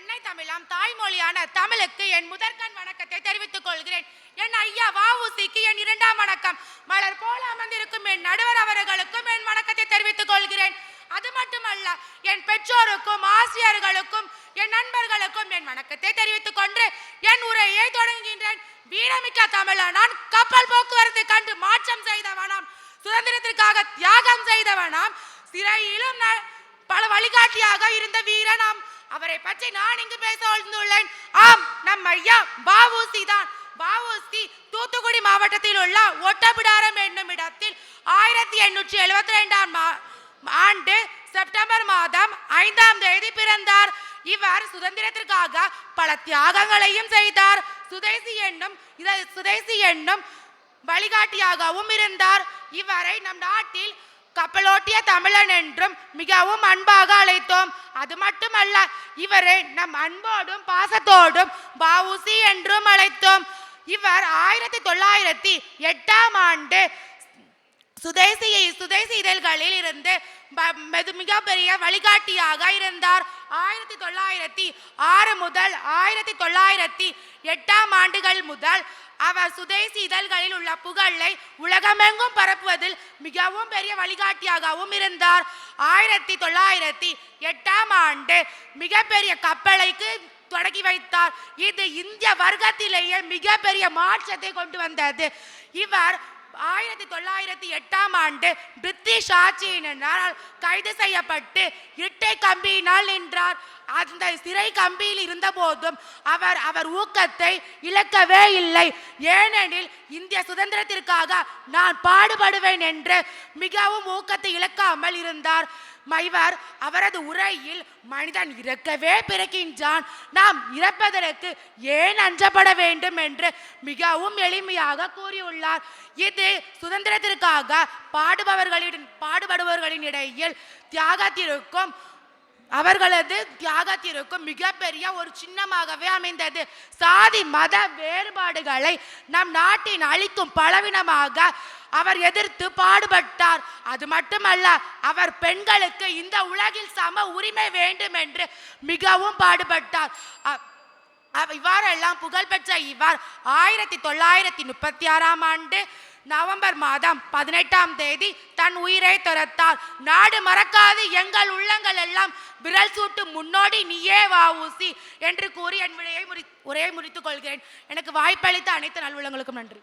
அன்னை தமிழாம் தாய்மொழியான தமிழுக்கு என் முதற்கண் வணக்கத்தை தெரிவித்துக் கொள்கிறேன். என் ஐயா வாவுசிக்கு என் இரண்டாம் வணக்கம். மலர் போல அமர்ந்திருக்கும் என் நடுவர் அவர்களுக்கும் என் வணக்கத்தை தெரிவித்துக் கொள்கிறேன். அது மட்டுமல்ல என் பெற்றோருக்கும் ஆசிரியர்களுக்கும் என் நண்பர்களுக்கும் என் வணக்கத்தை தெரிவித்துக் கொண்டு என் உரையை தொடங்குகின்றேன். வீரமிக்க தமிழ நான் கப்பல் போக்குவரத்து கண்டு மாற்றம் செய்தவனாம் சுதந்திரத்திற்காக தியாகம் செய்தவனாம் சிறையிலும் பல வழிகாட்டியாக இருந்த வீரனாம் அவரை பற்றி நான் இங்கு பேச வந்துள்ளேன் ஆம் நம் ஐயா பாவூசி தான். பாவூசி தூத்துக்குடி மாவட்டத்தில் உள்ள ஒட்டபிடாரம் என்னும் இடத்தில் ஆயிரத்தி எண்ணூற்றி எழுபத்தி ரெண்டாம் ஆண்டு செப்டம்பர் மாதம் ஐந்தாம் தேதி பிறந்தார். இவர் சுதந்திரத்திற்காக பல தியாகங்களையும் செய்தார். சுதேசி என்னும் சுதேசி என்னும் வழிகாட்டியாகவும் இருந்தார். இவரை நம் நாட்டில் கப்பலோட்டிய தமிழன் என்றும் மிகவும் அன்பாக அழைத்தோம். அது மட்டுமல்ல இவரை நம் அன்போடும் பாசத்தோடும் பாவுசி என்றும் அழைத்தோம். இவர் ஆயிரத்தி தொள்ளாயிரத்தி எட்டாம் ஆண்டு சுதேசி சுதேசி இதழ்களில் இருந்து மெது மிகப்பெரிய வழிகாட்டியாக இருந்தார். ஆயிரத்தி தொள்ளாயிரத்தி ஆறு முதல் ஆயிரத்தி தொள்ளாயிரத்தி எட்டாம் ஆண்டுகள் முதல் அவர் சுதேசி இதழ்களில் உள்ள புகழை உலகமெங்கும் பரப்புவதில் மிகவும் பெரிய வழிகாட்டியாகவும் இருந்தார். ஆயிரத்தி தொள்ளாயிரத்தி எட்டாம் ஆண்டு மிகப்பெரிய கப்பலைக்கு தொடங்கி வைத்தார். இது இந்திய வர்க்கத்திலேயே மிகப்பெரிய மாற்றத்தை கொண்டு வந்தது. இவர் ஆயிரத்தி தொள்ளாயிரத்தி எட்டாம் ஆண்டு பிரிட்டிஷ் ஆட்சியினரால் கைது செய்யப்பட்டு இரட்டை கம்பியினால் நின்றார். அந்த சிறை கம்பியில் இருந்த போதும் அவர் அவர் ஊக்கத்தை இழக்கவே இல்லை. ஏனெனில் இந்திய சுதந்திரத்திற்காக நான் பாடுபடுவேன் என்று மிகவும் ஊக்கத்தை இழக்காமல் இருந்தார். மைவர் அவரது உரையில் மனிதன் இறக்கவே பிறக்கின்றான். நாம் இறப்பதற்கு ஏன் அஞ்சப்பட வேண்டும் என்று மிகவும் எளிமையாக கூறியுள்ளார். இது சுதந்திரத்திற்காக பாடுபவர்களின் பாடுபடுபவர்களின் இடையில் தியாகத்திற்கும் அவர்களது தியாகத்திற்கும் மிகப்பெரிய ஒரு சின்னமாகவே அமைந்தது. சாதி மத வேறுபாடுகளை நம் நாட்டின் அழிக்கும் பலவீனமாக அவர் எதிர்த்து பாடுபட்டார். அது மட்டுமல்ல அவர் பெண்களுக்கு இந்த உலகில் சம உரிமை வேண்டும் என்று மிகவும் பாடுபட்டார். அ- இவ்வாறெல்லாம் புகழ்பெற்ற இவர் ஆயிரத்தி தொள்ளாயிரத்தி முப்பத்தி ஆறாம் ஆண்டு நவம்பர் மாதம் பதினெட்டாம் தேதி தன் உயிரை துறத்தார் நாடு மறக்காது எங்கள் உள்ளங்கள் எல்லாம் விரல் சூட்டு முன்னோடி நீயே வா ஊசி என்று கூறி என் விடையை முறி உரையை முறித்துக் கொள்கிறேன். எனக்கு வாய்ப்பளித்த அனைத்து நல்வுள்ளங்களுக்கும் நன்றி.